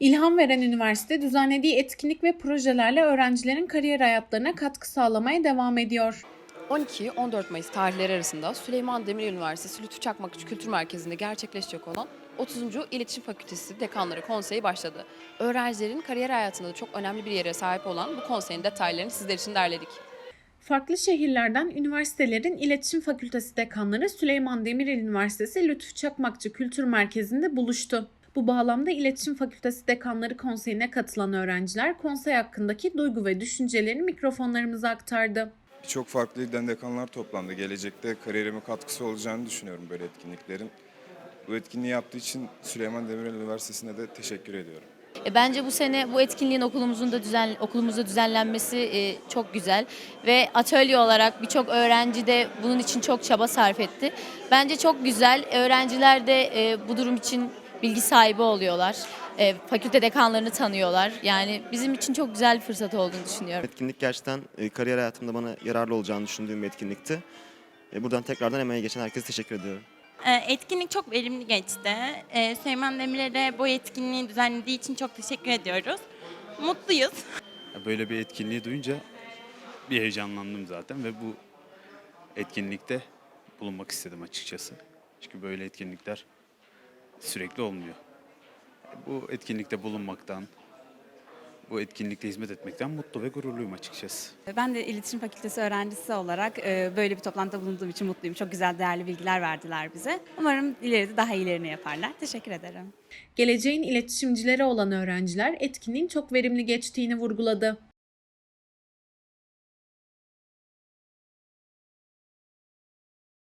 İlham veren üniversite düzenlediği etkinlik ve projelerle öğrencilerin kariyer hayatlarına katkı sağlamaya devam ediyor. 12-14 Mayıs tarihleri arasında Süleyman Demirel Üniversitesi Lütfü Çakmakçı Kültür Merkezi'nde gerçekleşecek olan 30. İletişim Fakültesi Dekanları Konseyi başladı. Öğrencilerin kariyer hayatında da çok önemli bir yere sahip olan bu konseyin detaylarını sizler için derledik. Farklı şehirlerden üniversitelerin iletişim fakültesi dekanları Süleyman Demirel Üniversitesi Lütfü Çakmakçı Kültür Merkezi'nde buluştu. Bu bağlamda İletişim Fakültesi Dekanları Konseyi'ne katılan öğrenciler konsey hakkındaki duygu ve düşüncelerini mikrofonlarımıza aktardı. Birçok farklı ilden dekanlar toplandı. Gelecekte kariyerime katkısı olacağını düşünüyorum böyle etkinliklerin. Bu etkinliği yaptığı için Süleyman Demirel Üniversitesi'ne de teşekkür ediyorum. E, Bence bu sene bu etkinliğin okulumuzun da düzen okulumuzda düzenlenmesi e, çok güzel ve atölye olarak birçok öğrenci de bunun için çok çaba sarf etti. Bence çok güzel. Öğrenciler de e, bu durum için bilgi sahibi oluyorlar. E, fakülte dekanlarını tanıyorlar. Yani bizim için çok güzel bir fırsat olduğunu düşünüyorum. Etkinlik gerçekten e, kariyer hayatımda bana yararlı olacağını düşündüğüm bir etkinlikti. E, Buradan tekrardan emeğe geçen herkese teşekkür ediyorum. Ee, Etkinlik çok verimli geçti. Ee, Süleyman Demirel'e bu etkinliği düzenlediği için çok teşekkür ediyoruz. Mutluyuz. Böyle bir etkinliği duyunca bir heyecanlandım zaten ve bu etkinlikte bulunmak istedim açıkçası. Çünkü böyle etkinlikler sürekli olmuyor. Bu etkinlikte bulunmaktan, bu etkinlikte hizmet etmekten mutlu ve gururluyum açıkçası. Ben de iletişim fakültesi öğrencisi olarak e, böyle bir toplantıda bulunduğum için mutluyum. Çok güzel, değerli bilgiler verdiler bize. Umarım ileride daha iyilerini yaparlar. Teşekkür ederim. Geleceğin iletişimcileri olan öğrenciler etkinliğin çok verimli geçtiğini vurguladı.